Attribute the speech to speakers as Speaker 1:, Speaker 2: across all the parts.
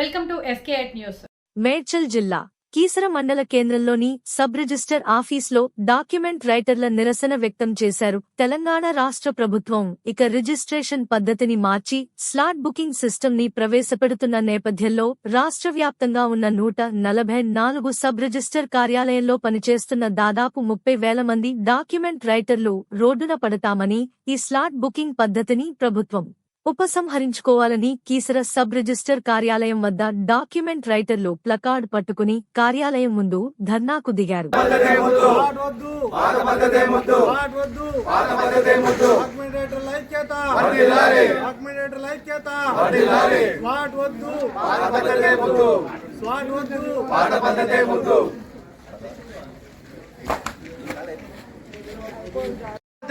Speaker 1: Fake news.
Speaker 2: Medchal జిల్లా కీసర మండల కేంద్రంలోని సబ్ రిజిస్టర్ ఆఫీస్లో డాక్యుమెంట్ రైటర్ల నిరసన వ్యక్తం చేశారు తెలంగాణ రాష్ట్ర ప్రభుత్వం. ఇక రిజిస్ట్రేషన్ పద్ధతిని మార్చి స్లాట్ బుకింగ్ సిస్టమ్ని ప్రవేశపెడుతున్న నేపథ్యంలో రాష్ట్ర వ్యాప్తంగా ఉన్న నూట నలభై నాలుగు సబ్ రిజిస్టర్ కార్యాలయంలో పనిచేస్తున్న దాదాపు ముప్పై వేల మంది డాక్యుమెంట్ రైటర్లు రోడ్డున పడతామని ఈ స్లాట్ బుకింగ్ పద్ధతిని ప్రభుత్వం ఉపసంహరించుకోవాలని కీసర సబ్ రిజిస్టర్ కార్యాలయం వద్ద డాక్యుమెంట్ రైటర్లు ప్లకార్డ్ పట్టుకుని కార్యాలయం ముందు ధర్నాకు దిగారు.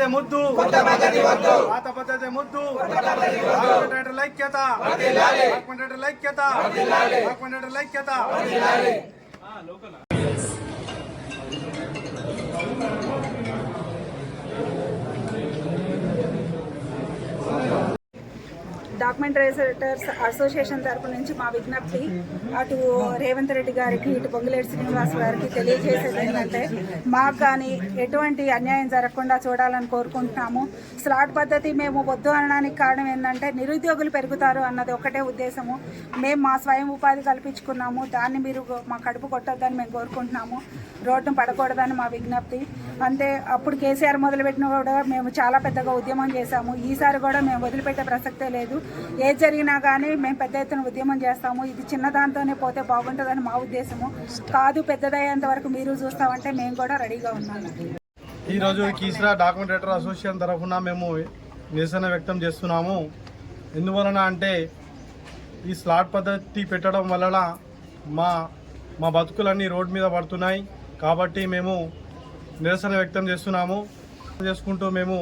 Speaker 3: ముద్దు. పాత పద్ధతి ముద్దు. డాక్యుమెంటేటర్ల ఐక్యత డాక్యుమెంటేటర్ల ఐక్యత
Speaker 4: డాక్యుమెంటరైజర్స్ అసోసియేషన్ తరపు నుంచి మా విజ్ఞప్తి అటు రేవంత్ రెడ్డి గారికి ఇటు పొంగులేటి శ్రీనివాస్ గారికి తెలియజేసేది ఏంటంటే మాకు కానీ ఎటువంటి అన్యాయం జరగకుండా చూడాలని కోరుకుంటున్నాము. స్లాట్ పద్ధతి మేము వద్దు అనడానికి కారణం ఏంటంటే నిరుద్యోగులు పెరుగుతారు అన్నది ఒకటే ఉద్దేశము. మేము మా స్వయం ఉపాధి కల్పించుకున్నాము. దాన్ని మీరు మా కడుపు కొట్టొద్దని మేము కోరుకుంటున్నాము. రోడ్డు పడకూడదని మా విజ్ఞప్తి. అంతే అప్పుడు కేసీఆర్ మొదలుపెట్టిన కూడా మేము చాలా పెద్దగా ఉద్యమం చేశాము. ఈసారి కూడా మేము వదిలిపెట్టే ప్రసక్తే లేదు. ఏ జరిగినా కానీ మేము పెద్ద ఎత్తున ఉద్యమం చేస్తాము. ఇది చిన్నదాంతోనే పోతే బాగుంటుందని మా ఉద్దేశము. కాదు పెద్దదయ్యేంత వరకు మీరు చూస్తామంటే మేము కూడా రెడీగా ఉన్నాము
Speaker 3: ఈరోజు కీసరా డాక్యుమెంటేటర్ అసోసియేషన్ తరఫున మేము నిరసన వ్యక్తం చేస్తున్నాము. ఎందువలన అంటే ఈ స్లాట్ పద్ధతి పెట్టడం వలన మా మా బతుకులన్నీ రోడ్ మీద పడుతున్నాయి. కాబట్టి మేము నిరసన వ్యక్తం చేస్తున్నాము. చేసుకుంటూ మేము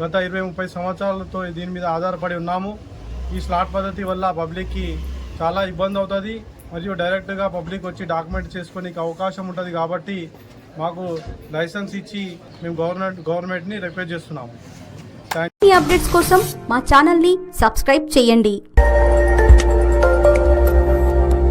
Speaker 3: గత ఇరవై ముప్పై సంవత్సరాలతో దీని మీద ఆధారపడి ఉన్నాము. ఈ స్లాట్ పద్ధతి వల్ల పబ్లిక్కి చాలా ఇబ్బంది అవుతుంది మరియు డైరెక్ట్గా పబ్లిక్ వచ్చి డాక్యుమెంట్ చేసుకోనికి అవకాశం ఉంటుంది కాబట్టి మాకు లైసెన్స్ ఇచ్చి మేము గవర్నమెంట్ గవర్నమెంట్ని రిక్వెస్ట్ చేస్తున్నాము.
Speaker 5: ఈ అప్డేట్స్ కోసం మా ఛానల్ని సబ్స్క్రైబ్ చేయండి.